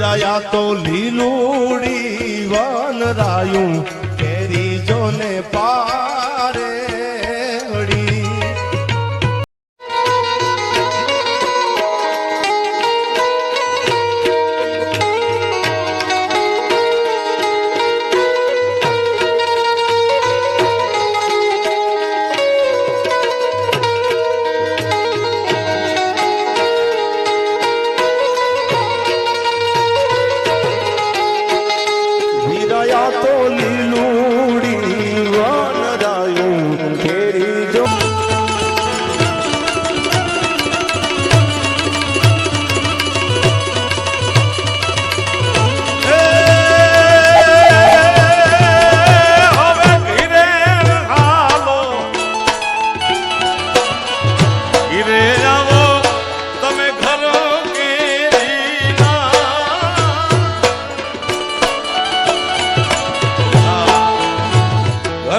નિરાયા તો લીલુડી વન રાયું કેરી જોને પારે it